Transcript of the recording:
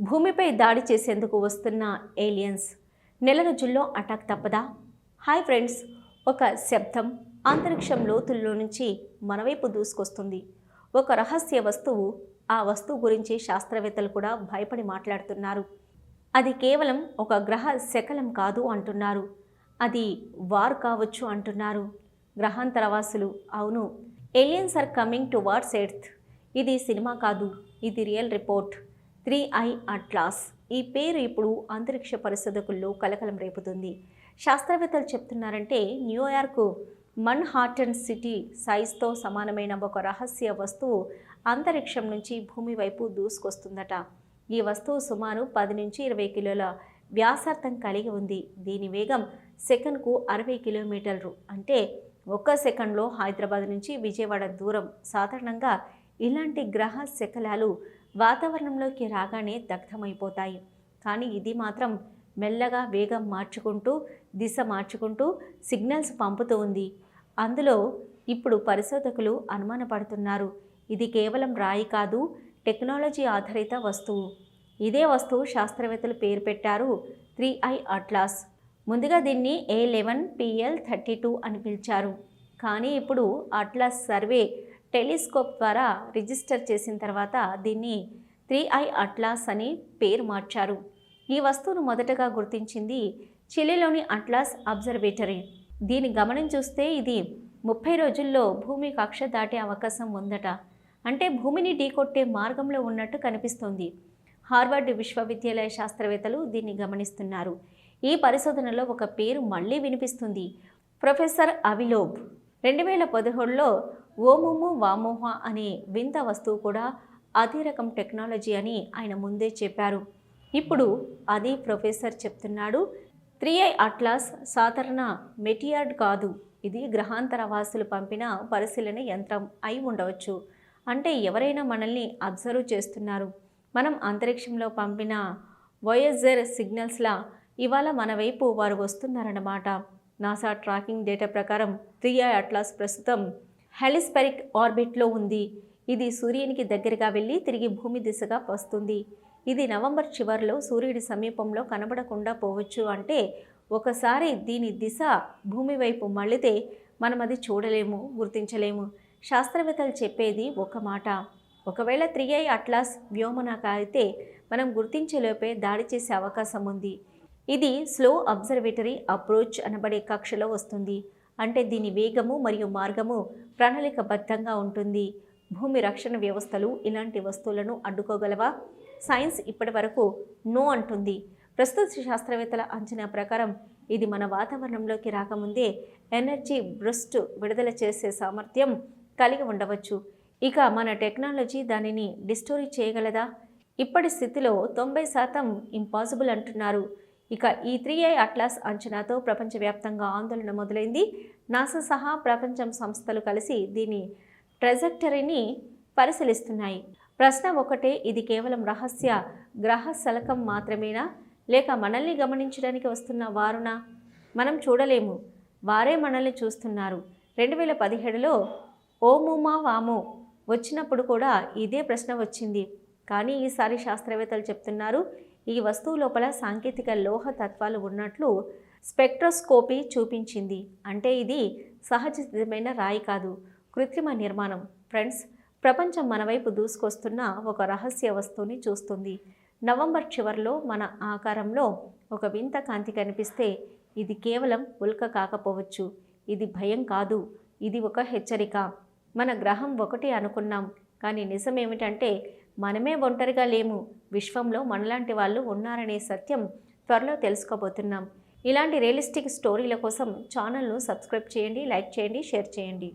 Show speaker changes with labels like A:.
A: భూమిపై దాడి చేసేందుకు వస్తున్న ఏలియన్స్ నెల రోజుల్లో అటాక్ తప్పదా? హాయ్ ఫ్రెండ్స్ ఒక శబ్దం అంతరిక్షం లోతుల్లో నుంచి మనవైపు దూసుకొస్తుంది. ఒక రహస్య వస్తువు ఆ వస్తువు గురించి శాస్త్రవేత్తలు కూడా భయపడి మాట్లాడుతున్నారు. అది కేవలం ఒక గ్రహ శకలం కాదు అంటున్నారు. అది వార్ కావచ్చు అంటున్నారు. గ్రహాంతరవాసులు అవును. Aliens are coming towards earth ఇది సినిమా కాదు ఇది real report three I Atlas. ఈ పేరు ఇప్పుడు అంతరిక్ష పరిశోధకుల్లో కలకలం రేపుతుంది. శాస్త్రవేత్తలు చెప్తున్నారంటే న్యూయార్క్ మన్ హార్టన్ సిటీ సైజ్తో సమానమైన ఒక రహస్య వస్తువు అంతరిక్షం నుంచి భూమి వైపు దూసుకొస్తుందట. ఈ వస్తువు సుమారు పది నుంచి ఇరవై కిలోల వ్యాసార్థం కలిగి ఉంది. దీని వేగం సెకన్కు అరవై కిలోమీటర్లు. అంటే ఒక్క సెకండ్లో హైదరాబాద్ నుంచి విజయవాడ దూరం. సాధారణంగా ఇలాంటి గ్రహ శకలాలు వాతావరణంలోకి రాగానే దగ్ధమైపోతాయి. కానీ ఇది మాత్రం మెల్లగా వేగం మార్చుకుంటూ దిశ మార్చుకుంటూ సిగ్నల్స్ పంపుతూ ఉంది. అందులో ఇప్పుడు పరిశోధకులు అనుమానపడుతున్నారు. ఇది కేవలం రాయి కాదు టెక్నాలజీ ఆధారిత వస్తువు. ఇదే వస్తువు శాస్త్రవేత్తలు పేరు పెట్టారు త్రీ ఐ అట్లాస్. ముందుగా దీన్ని A eleven PL thirty two అని పిలిచారు. కానీ ఇప్పుడు అట్లాస్ సర్వే టెలిస్కోప్ ద్వారా రిజిస్టర్ చేసిన తర్వాత దీన్ని త్రీ ఐ అట్లాస్ అని పేరు మార్చారు. ఈ వస్తువును మొదటగా గుర్తించింది చిలీలోని అట్లాస్ అబ్జర్వేటరీ. దీని గమనం చూస్తే ఇది ముప్పై రోజుల్లో భూమి కక్ష దాటే అవకాశం ఉందట. అంటే భూమిని ఢీకొట్టే మార్గంలో ఉన్నట్టు కనిపిస్తోంది. హార్వర్డ్ విశ్వవిద్యాలయ శాస్త్రవేత్తలు దీన్ని గమనిస్తున్నారు. ఈ పరిశోధనలో ఒక పేరు మళ్ళీ వినిపిస్తుంది. Professor Avi Loeb. రెండు వేల పదిహేడులో ఓముము వామోహ అనే వింత వస్తువు కూడా అదే రకం టెక్నాలజీ అని ఆయన ముందే చెప్పారు. ఇప్పుడు అది ప్రొఫెసర్ చెప్తున్నాడు త్రీ ఐ అట్లాస్ సాధారణ మెటియార్డ్ కాదు. ఇది గ్రహాంతర వాసులు పంపిన పరిశీలన యంత్రం అయి ఉండవచ్చు. అంటే ఎవరైనా మనల్ని అబ్జర్వ్ చేస్తున్నారు. మనం అంతరిక్షంలో పంపిన వోయజర్ సిగ్నల్స్లా ఇవాళ మన వైపు వారు వస్తున్నారన్నమాట. నాసా ట్రాకింగ్ డేటా ప్రకారం త్రీ అట్లాస్ ప్రస్తుతం హెలిస్పెరిక్ ఆర్బిట్లో ఉంది. ఇది సూర్యునికి దగ్గరగా వెళ్ళి తిరిగి భూమి దిశగా వస్తుంది. ఇది నవంబర్ చివరిలో సూర్యుడి సమీపంలో కనబడకుండా పోవచ్చు అంటే ఒకసారి దీని దిశ భూమి వైపు మళ్ళితే మనం అది చూడలేము గుర్తించలేము. శాస్త్రవేత్తలు చెప్పేది ఒక మాట. ఒకవేళ త్రీ ఐ అట్లాస్ వ్యోమనాక అయితే మనం గుర్తించేలోపే దాడి చేసే అవకాశం ఉంది. ఇది స్లో అబ్జర్వేటరీ అప్రోచ్ అనబడే కక్షలో వస్తుంది. అంటే దీని వేగము మరియు మార్గము ప్రణాళికబద్ధంగా ఉంటుంది. భూమి రక్షణ వ్యవస్థలు ఇలాంటి వస్తువులను అడ్డుకోగలవా? సైన్స్ ఇప్పటి వరకు నో అంటుంది. ప్రస్తుత శాస్త్రవేత్తల అంచనా ప్రకారం ఇది మన వాతావరణంలోకి రాకముందే ఎనర్జీ బ్రస్ట్ విడుదల చేసే సామర్థ్యం కలిగి ఉండవచ్చు. ఇక మన టెక్నాలజీ దానిని డిస్టోరీ చేయగలదా? ఇప్పటి స్థితిలో తొంభై శాతం ఇంపాసిబుల్ అంటున్నారు. ఇక ఈ త్రీ ఐ అట్లాస్ అంచనాతో ప్రపంచవ్యాప్తంగా ఆందోళన మొదలైంది. నాసా సహా ప్రపంచం సంస్థలు కలిసి దీని ట్రెజెక్టరీని పరిశీలిస్తున్నాయి. ప్రశ్న ఒకటే ఇది కేవలం రహస్య గ్రహ శలకం మాత్రమేనా? లేక మనల్ని గమనించడానికి వస్తున్న వారునా? మనం చూడలేము. వారే మనల్ని చూస్తున్నారు. రెండు వేల పదిహేడులో ఓముమా వామో వచ్చినప్పుడు కూడా ఇదే ప్రశ్న వచ్చింది. కానీ ఈసారి శాస్త్రవేత్తలు చెప్తున్నారు ఈ వస్తువు లోపల సాంకేతిక లోహ తత్వాలు ఉన్నట్లు స్పెక్ట్రోస్కోపీ చూపించింది. అంటే ఇది సహజ సిద్ధమైన రాయి కాదు కృత్రిమ నిర్మాణం. ఫ్రెండ్స్ ప్రపంచం మన వైపు దూసుకొస్తున్న ఒక రహస్య వస్తువుని చూస్తుంది. నవంబర్ చివరిలో మన ఆకారంలో ఒక వింత కాంతి కనిపిస్తే ఇది కేవలం ఉల్క కాకపోవచ్చు. ఇది భయం కాదు ఇది ఒక హెచ్చరిక. మన గ్రహం ఒకటి అనుకున్నాం కానీ నిజమేమిటంటే మనమే ఒంటరిగా లేము. విశ్వంలో మనలాంటి వాళ్ళు ఉన్నారనే సత్యం త్వరలో తెలుసుకోబోతున్నాం. ఇలాంటి రియలిస్టిక్ స్టోరీల కోసం ఛానల్ను సబ్స్క్రైబ్ చేయండి లైక్ చేయండి షేర్ చేయండి.